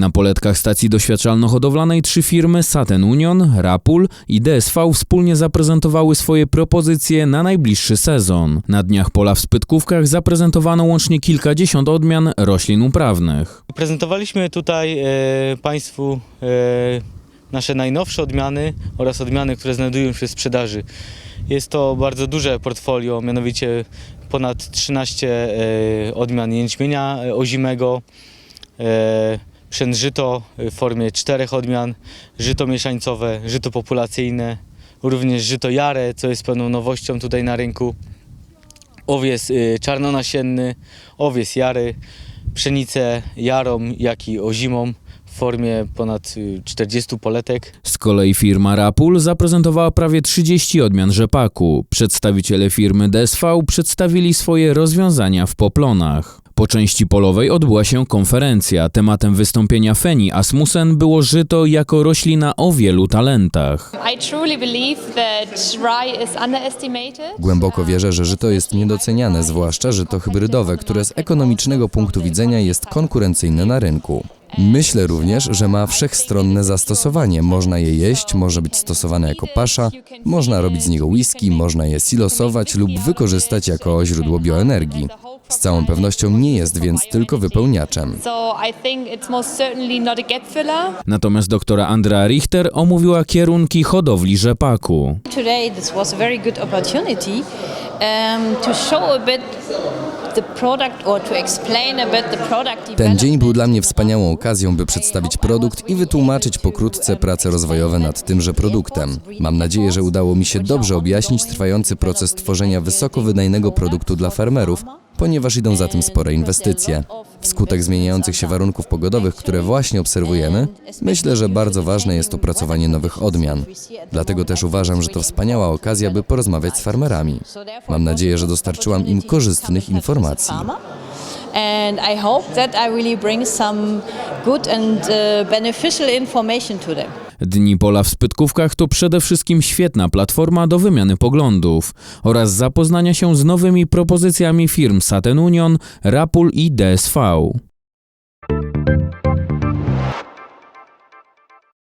Na poletkach stacji doświadczalno-hodowlanej trzy firmy Saten Union, Rapul i DSV wspólnie zaprezentowały swoje propozycje na najbliższy sezon. Na dniach pola w Spytkówkach zaprezentowano łącznie kilkadziesiąt odmian roślin uprawnych. Prezentowaliśmy tutaj e, Państwu e, nasze najnowsze odmiany oraz odmiany, które znajdują się w sprzedaży. Jest to bardzo duże portfolio, mianowicie ponad 13 e, odmian jęczmienia e, ozimego, e, pszen żyto w formie czterech odmian, żyto mieszańcowe, żyto populacyjne, również żyto jare, co jest pewną nowością tutaj na rynku, owies y, czarnonasienny, owies jary, pszenicę jarą, jak i ozimą w formie ponad y, 40 poletek. Z kolei firma Rapul zaprezentowała prawie 30 odmian rzepaku. Przedstawiciele firmy DSV przedstawili swoje rozwiązania w poplonach. Po części polowej odbyła się konferencja. Tematem wystąpienia Feni Asmussen było żyto jako roślina o wielu talentach. Głęboko wierzę, że żyto jest niedoceniane, zwłaszcza żyto hybrydowe, które z ekonomicznego punktu widzenia jest konkurencyjne na rynku. Myślę również, że ma wszechstronne zastosowanie. Można je jeść, może być stosowane jako pasza, można robić z niego whisky, można je silosować lub wykorzystać jako źródło bioenergii. Z całą pewnością nie jest więc tylko wypełniaczem. Natomiast doktora Andrea Richter omówiła kierunki hodowli rzepaku. Um, Ten dzień był dla mnie wspaniałą okazją, by przedstawić produkt i wytłumaczyć pokrótce prace rozwojowe nad tymże produktem. Mam nadzieję, że udało mi się dobrze objaśnić trwający proces tworzenia wysokowydajnego produktu dla farmerów, ponieważ idą za tym spore inwestycje. Wskutek zmieniających się warunków pogodowych, które właśnie obserwujemy, myślę, że bardzo ważne jest opracowanie nowych odmian. Dlatego też uważam, że to wspaniała okazja, by porozmawiać z farmerami. Mam nadzieję, że dostarczyłam im korzystnych informacji. And I hope that I really bring some good and uh, beneficial information to them. Dni Pola w Spytkówkach to przede wszystkim świetna platforma do wymiany poglądów oraz zapoznania się z nowymi propozycjami firm Saten Union, Rapul i DSV.